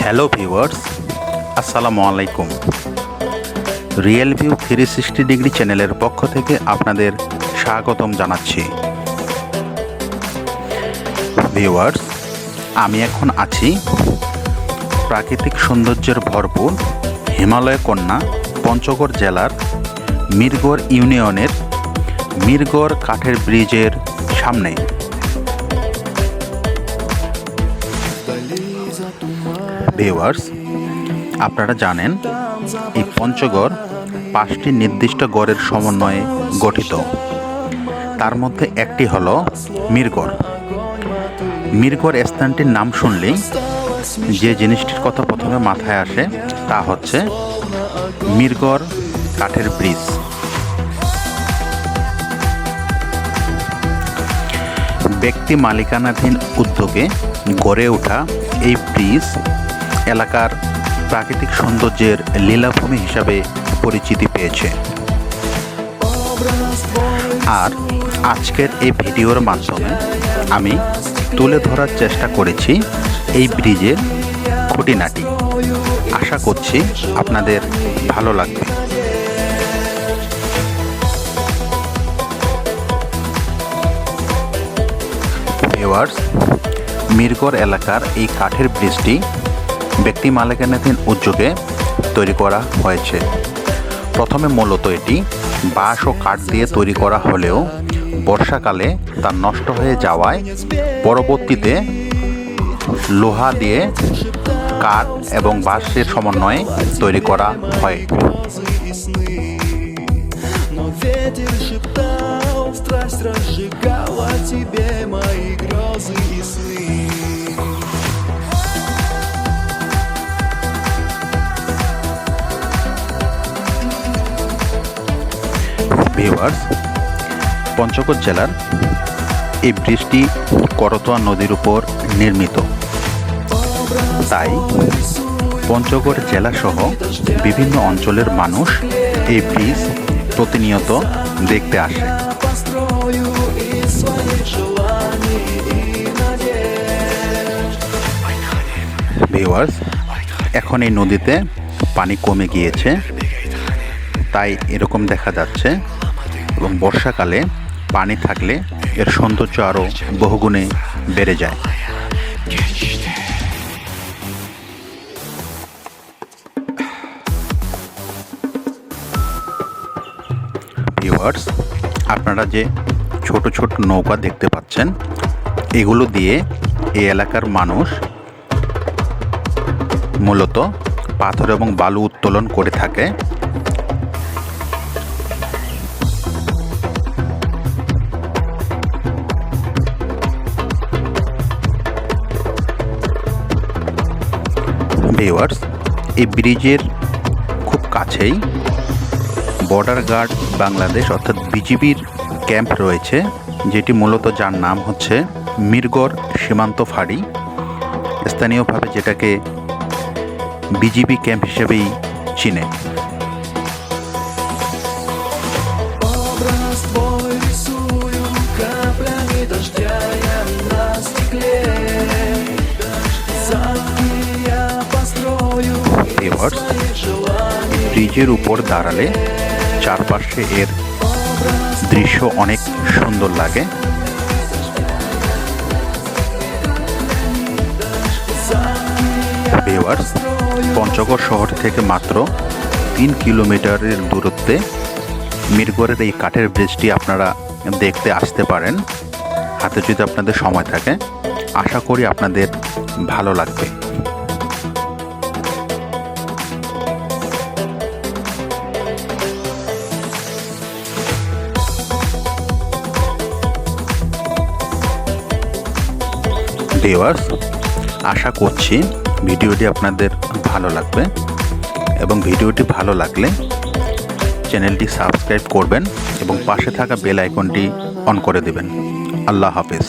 Hello viewers আসসালামু আলাইকুম real view three sixty degree চ্যানেলের পক্ষ থেকে আপনাদের স্বাগতম জানাচ্ছি। ভিউয়ার্স আমি এখন আছি প্রাকৃতিক সৌন্দর্যের ভরপুর হিমালয় কন্যা পঞ্চগড় জেলার মিরগড় ইউনিয়নের মিরগড় কাঠের ব্রিজের সামনে। ভিউয়ার্স আপনারা জানেন এই পঞ্চগড় পাঁচটি নির্দিষ্ট গড়ের সমন্বয়ে গঠিত। তার মধ্যে একটি হল মিরগড়। মিরগড় স্থানটির নাম শুনলেই যে জিনিসটির কথা প্রথমে মাথায় আসে তা হচ্ছে মিরগড় কাঠের ব্রিজ। ব্যক্তি মালিকানাধীন উদ্যোগে গড়ে ওঠা এই ব্রিজ এলাকার প্রাকৃতিক সৌন্দর্যের লীলাভূমি হিসাবে পরিচিতি পেয়েছে। আর আজকের এই ভিডিওর মাধ্যমে আমি তুলে ধরার চেষ্টা করেছি এই ব্রিজের খুঁটিনাটি। আশা করছি আপনাদের ভালো লাগবে। মিরগড় এলাকার এই কাঠের ব্রিজটি ব্যক্তি মালিকানাধীন উদ্যোগে তৈরি করা হয়েছে প্রথমে মূলত এটি বাঁশ ও কাঠ দিয়ে তৈরি করা হলেও বর্ষাকালে তা নষ্ট হয়ে যাওয়ায় পরবর্তীতে লোহা দিয়ে কাঠ এবং বাঁশের সমন্বয়ে তৈরি করা হয় Но ветер шептал, страсть разжигала тебе мои грезы и сны. ভিউয়ার্স পঞ্চকোট জেলার এই ব্রিজটি করতোয়া নদীর উপর নির্মিত। তাই পঞ্চগড় জেলাসহ বিভিন্ন অঞ্চলের মানুষ এই ব্রিজ প্রতিনিয়ত দেখতে আসে। ভিউয়ার্স, এখন এই নদীতে পানি কমে গিয়েছে। তাই এরকম দেখা যাচ্ছে এবং বর্ষাকালে পানি থাকলে এর সৌন্দর্য আরও বহুগুণে বেড়ে যায়। ভিউয়ার্স, আপনারা যে ছোট ছোট নৌকা দেখতে পাচ্ছেন, এগুলো দিয়ে এই এলাকার মানুষ মূলত পাথর এবং বালু উত্তোলন করে থাকে। ভিউয়ার্স এই ব্রিজের খুব কাছেই বর্ডার গার্ড বাংলাদেশ, অর্থাৎ বিজিবির ক্যাম্প রয়েছে, যেটি মূলত যার নাম হচ্ছে মিরগড় সীমান্ত ফাঁড়ি। স্থানীয়ভাবে যেটাকে বিজিবি ক্যাম্প হিসেবেই চিনে। ব্রিজের উপর দাঁড়ালে চারপাশে এর দৃশ্য অনেক সুন্দর লাগে। ভিউয়ার্স পঞ্চগড় শহর থেকে মাত্র তিন কিলোমিটারের দূরত্বে মিরগড়ের এই কাঠের ব্রিজটি আপনারা দেখতে আসতে পারেন। হাতে যদি আপনাদের সময় থাকে, আশা করি আপনাদের ভালো লাগবে। ভিওয়ার্স আশা করছি ভিডিওটি আপনাদের ভালো লাগবে এবং ভিডিওটি ভালো লাগলে চ্যানেলটি সাবস্ক্রাইব করবেন এবং পাশে থাকা বেল আইকনটি অন করে দেবেন। আল্লাহ হাফেজ।